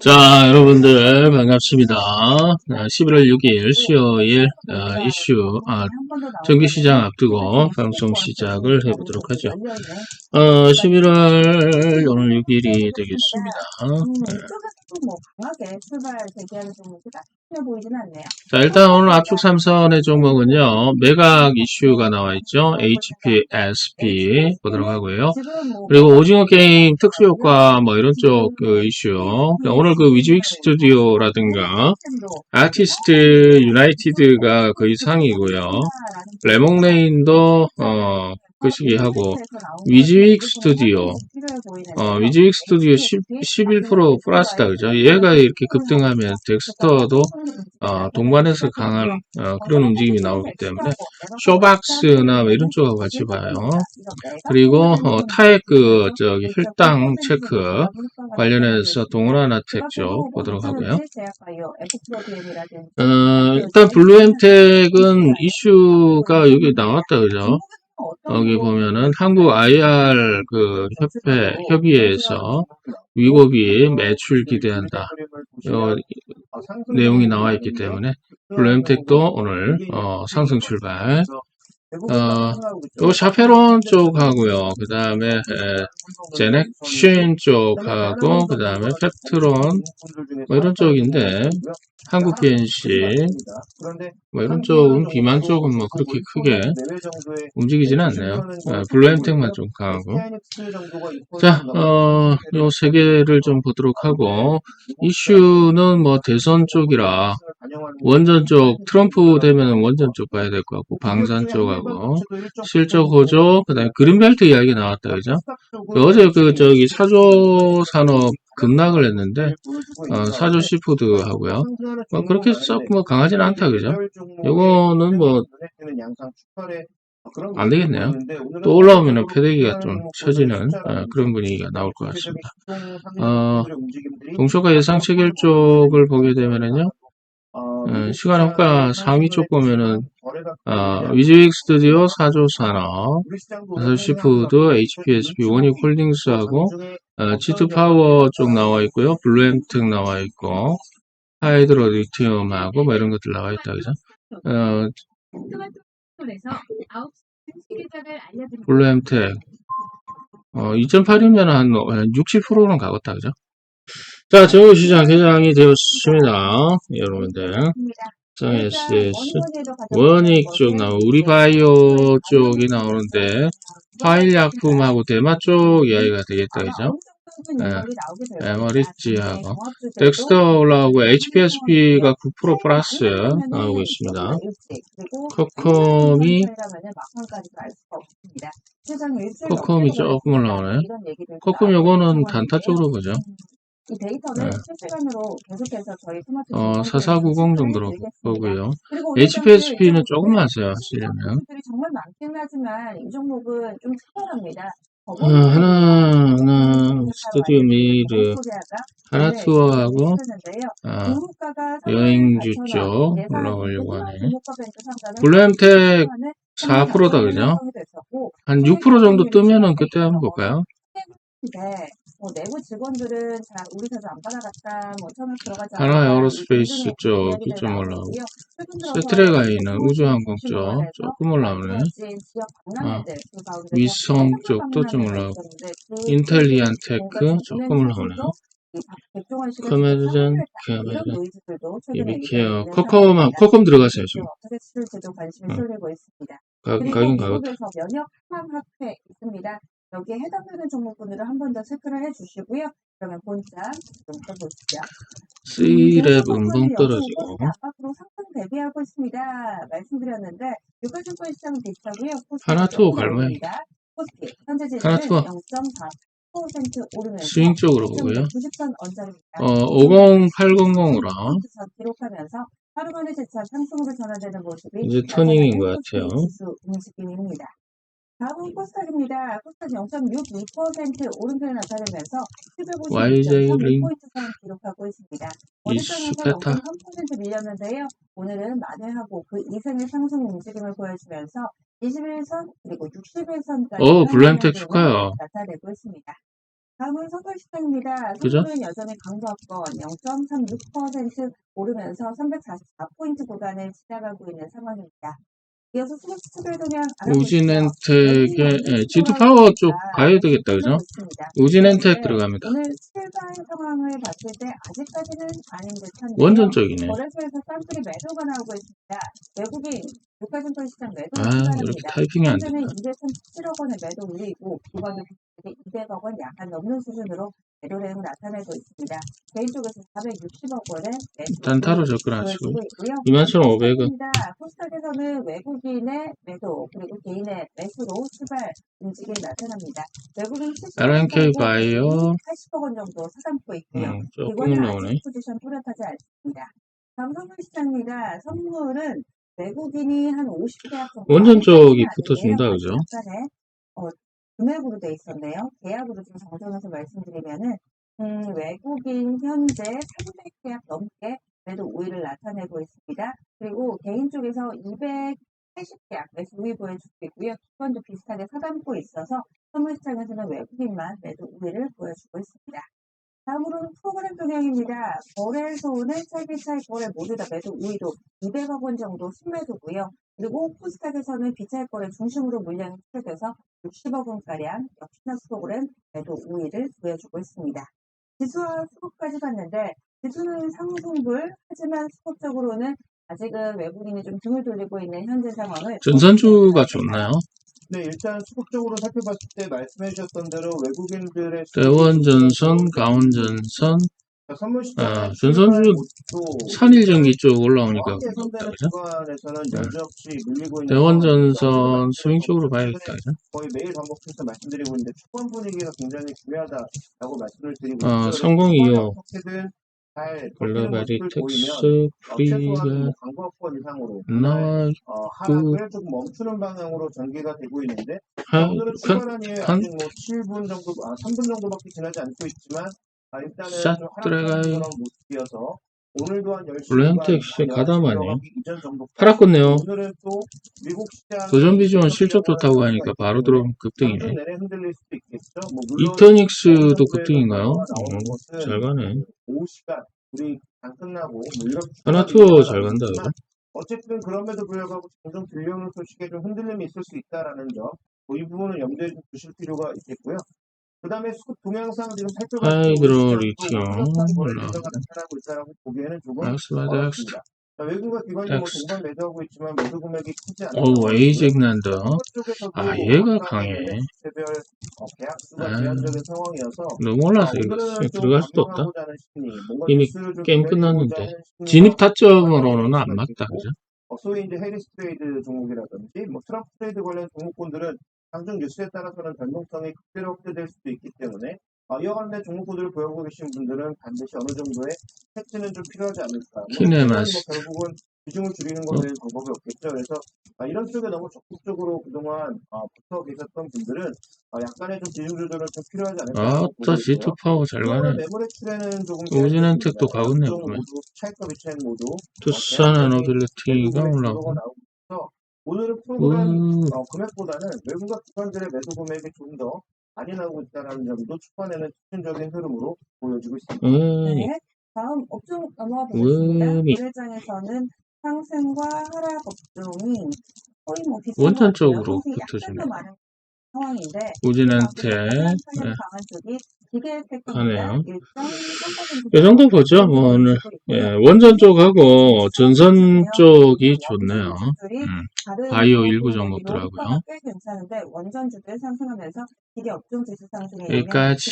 자, 여러분들 반갑습니다. 아, 11월 6일 수요일 아, 이슈 아, 정기 시장 앞두고 방송 시작을 해보도록 하죠. 어, 11월 오늘 6일이 되겠습니다. 네. 않네요. 자, 일단 오늘 압축 삼선의 종목은요. 매각 이슈가 나와 있죠. HPSP 보도록 하고요. 뭐 그리고 오징어 게임 특수효과 뭐 이런 쪽 그 이슈. 오늘 그 위즈윅 스튜디오라든가 아티스트 유나이티드가 거의 상이고요. 레몽레인도 어, 그 시기 하고 위즈윅 스튜디오 어, 위즈윅 스튜디오 10, 11% 플러스다 그죠? 얘가 이렇게 급등하면 덱스터도 어, 동반해서 강한 어, 그런 움직임이 나오기 때문에 쇼박스나 뭐 이런 쪽하고 같이 봐요. 그리고 어, 타액 그 저기 혈당 체크 관련해서 동원하나텍 쪽 보도록 하고요. 어, 일단 블루엠텍은 이슈가 여기 나왔다 그죠? 여기 보면은 한국 IR 그 협회 협의회에서 위고비 매출 기대한다. 요 내용이 나와 있기 때문에 블루엠텍도 오늘 어, 상승 출발. 어, 요 샤페론 쪽하고요. 그 다음에 제넥신 쪽하고 그 다음에 펩트론 뭐 이런 쪽인데 한국 BNC 뭐 이런 쪽은 비만 쪽은 뭐 그렇게 크게 움직이지는 않네요. 네, 블루엠텍만 좀 강하고. 자, 어, 요세 개를 좀 보도록 하고 이슈는 뭐 대선 쪽이라 원전 쪽 트럼프 되면 원전 쪽 봐야 될 것 같고 방산 쪽하고 실적 호조 그다음에 그린벨트 이야기 나왔다 그죠? 어제 그 저기 사조 산업 급락을 했는데 어, 사조 시푸드 하고요. 뭐 그렇게 썩 뭐 강하지는 않다 그죠? 요거는 뭐 안 되겠네요. 또 올라오면은 패대기가 좀 처지는 어, 그런 분위기가 나올 것 같습니다. 어, 동ሾ가 예상 체결 쪽을 보게 되면은요. 어, 시간 효과 상위 쪽 보면은 어, 위즈윅 스튜디오, 사조 산업, 서시푸드, HPSP, 원익 홀딩스하고 어, G2 파워 쪽 나와 있고요. 블루엠텍 나와 있고 하이드로 리튬하고 뭐 이런 것들 나와 있다 그죠? 어, 블루엠텍 어, 2.8이면 한 60%는 가겠다 그죠? 자, 정유시장 개장이 되었습니다. 여러분들. 자, SS. 원익 쪽 나오고, 우리 바이오 쪽이 나오는데, 화일 약품하고 대마 쪽 이야기가 되겠다, 그죠? 네, 에머리지하고. 덱스터 올라오고, HPSP가 9% 플러스 나오고 있습니다. 코콤이, 코콤이 조금 올라오네. 코콤 요거는 단타 쪽으로 보죠. 이 데이터를 네. 실시간으로 계속해서 저희 스마트 어, 폰에 4490 정도로. 보고요. 그리고 HPSP는 조금만 써요, 하시려면. 들이 정말 많긴 하지만 이 종목은 좀 특별합니다. 어, 하나, 하나, 스튜디오 미르, 하나 투어하고, 아, 여행주 쪽 올라가려고 하네. 블루엠텍 4%다, 그죠? 한 6% 정도 뜨면은 그때 한번 볼까요? 네. 뭐 내부 직원들은 자 우리 자주 안 받아갔다 뭐 처음에 들어가지 하나 에어로스페이스 쪽이 얘기들 좀 나오고 올라오고, 세트레가 있는 우주항공 쪽 조금 올라오네. 박람회들 그 위성 쪽도 좀 올라오고, 그 인텔리안 테크 조금 올라오네요. 노이즈들도 최근에 이비케어, 상황입니다. 코콤 들어갔어요, 지금. 관심이 어. 가, 가긴 가겠다. 면역 항학회 있습니다. 여기에 해당되는 종목분들을 한 번 더 체크를 해주시고요. 그러면 본장 좀 떠보시죠. C랩 음봉 떨어지고, 앞으로 상승 대비하고 있습니다. 말씀드렸는데 유가증권 시장은 비슷하고요. 코스피 하나 투어 조금 갈 모양. 오릅니다. 코스피 현재 하나 지수는 투어. 0.4% 오르면서 스윙 쪽으로 보고요. 90선 언저리입니다. 어, 50800으로 선 기록하면서 하루 만에 재차 상승으로 전환되는 모습이 이제 터닝인 것 같아요. 코스피 지수 움직임입니다. 다음은 코스닥입니다. 코스닥 0.62% 오른편에 링 752.36포인트 선 기록하고 있습니다. 어제장에서 페타 0.3% 밀렸는데요. 오늘은 만회하고 그 이상의 상승 움직임을 보여주면서 21선 그리고 61선까지 오, 블루엠텍 축하요. 나타내고 있습니다. 다음은 선물시장입니다. 그죠? 선물은 여전히 강보합권 0.36% 오르면서 344포인트 구간을 지나가고 있는 상황입니다. 우진엔텍의 예, G2 파워 쪽 가야 되겠다, 그죠? 우진엔텍 들어갑니다. 오늘 출발 상황을 봤을 때 아직까지는 아닌 듯한데 원전 쪽이네. 거래소에서 쌍끌이 매도가 나오고 있습니다. 외국인 유가증권 시장 매도 아, 이렇게 타이핑이 안 현재는 된다. 237억 원의 매도 우위이고 기관도 비슷하게 200억 원 약간 넘는 수준으로 매도 대응 나타내고 있습니다. 개인 쪽에서 460억 원의 단타로 접근하시고 있고요. 21,500원 입니다. 코스닥에서는 외국인의 매도 그리고 개인의 매수로 출발 움직임이 나타납니다. 외국인 70억 LNK 바이오 80억 원 정도 사담고 있고요. 음, 조금. 아직 포지션 뚜렷하지 않습니다. 다음 선물 시장입니다. 선물은 외국인이 한 50계약 정도 원전 쪽이 붙어준다. 그죠? 금액으로 돼 있었네요. 계약으로 좀 정정해서 말씀드리면은 음, 외국인 현재 300계약 넘게 매도 우위를 나타내고 있습니다. 그리고 개인 쪽에서 280계약 매수 우위 보여주고 있고요. 기관도 비슷하게 사담고 있어서 선물 시장에서는 외국인만 매도 우위를 보여주고 있습니다. 다음으로는 프로그램 동향입니다. 거래소는 차이비차이 거래 모두 다 매도 우위도 200억 원 정도 순매도고요. 그리고 코스닥에서는 비차이 거래 중심으로 물량이 추려져서 60억 원가량 역시나 프로그램 매도 우위를 보여주고 있습니다. 지수와 수급까지 봤는데 지수는 상승불 하지만 수급적으로는 아직은 외국인이 좀 등을 돌리고 있는 현재 상황을 전선주가 좋나요? 네, 일단 수급적으로 살펴봤을 때 말씀해 주셨던 대로 외국인들의 대원전선, 시장 아, 전선주 산일전기 쪽 올라오니까 그렇다, 예상되는 그죠? 네. 대원전선 상황이고요. 스윙 쪽으로 봐야겠다, 그죠? 거의 매일 반복해서 말씀드리고 있는데 초반 분위기가 굉장히 중요하다라고 말씀을 드리고 어, 있죠. 성공이요. 보이면 텍스 어, 프리가 뭐 광고권 이상으로 나와 어, 하락을 조금 멈추는 방향으로 전개가 되고 있는데 오늘은 한, 출발한 이후에 한- 아직 뭐 7분 정도, 아, 3분 정도밖에 지나지 않고 있지만, 아, 샷좀 들어가요. 하락하는 그런 모습이어서, 오늘도 한 10시. 렌텍 씨 가담하네요. 팔았겠네요. 오늘은 또 미국 시장. 도전 비전 실적 좋다고 하니까 바로 들어오면 급등이네. 뭐 이터닉스도 급등인가요? 어, 잘 가네. 이런. 하나투어 잘 간다, 그죠? 어쨌든 그럼에도 불구하고 종종 들려오는 소식에 좀 흔들림이 있을 수 있다라는 점, 뭐 이 부분은 염두에 좀 두실 필요가 있겠고요. 그 다음에 수급 동영상 지금 살펴봤을 때 하이드로 우리 리튬 시장도 올라. 매도가 나타나고 있다라고 보기에는 조금 엑스바드 엑스. 어렵습니다. 자, 외국과 기관이 뭐. 동반 매도하고 있지만 매도 금액이 크지 않은 오, 에이젝난더. 쪽에서도 아, 얘가 강해. 세별 어, 계약 수가 아. 제한적인 상황이어서 너무 올라서 좀 들어갈 수도 없다. 이미 게임 끝났는데. 진입 타점으로는 안 맞다, 그죠? 어, 소위 이제 해리스 트레이드 종목이라든지 뭐 트럼프 트레이드 관련 종목군들은 당장 뉴스에 따라서는 변동성이 극대로 확대될 수도 있기 때문에 어, 이와 관련 종목군들을 보유하고 계신 분들은 반드시 어느 정도의 해치는 좀 필요하지 않을까. 뭐. 뭐 결국은 비중을 줄이는 것에 방법이 없겠죠. 그래서 아, 이런 쪽에 너무 적극적으로 그동안 어, 붙어 계셨던 분들은 어, 약간의 좀 비중 조절은 좀 필요하지 않을까. 아, 보고 또 있고요. G2 파워 잘 가네. 매물의 출에는 조금 우진은택도 가겠네. 모두 차이가 비차인 모두 투싼 에너빌리티가 올라오고. 오늘은 프로그램 음, 어, 금액보다는 외국과 기관들의 매도 금액이 좀더 많이 나오고 있다는 점도 초반에는 특징적인 흐름으로 보여지고 있습니다. 음, 네. 다음 업종 넘어가 보겠습니다. 음이. 거래장에서는 상승과 하락 업종이 거의 뭐 같아요. 쪽으로 상승이 약간 붙어주네. 더 많은 상황인데 우진한테, 네. 강한 쪽이 하네요. 이 정도 보죠. 뭐 오늘 예, 원전 쪽하고 전선 쪽이 좋네요. 음, 바이오 일부 종목들하고요. 여기까지.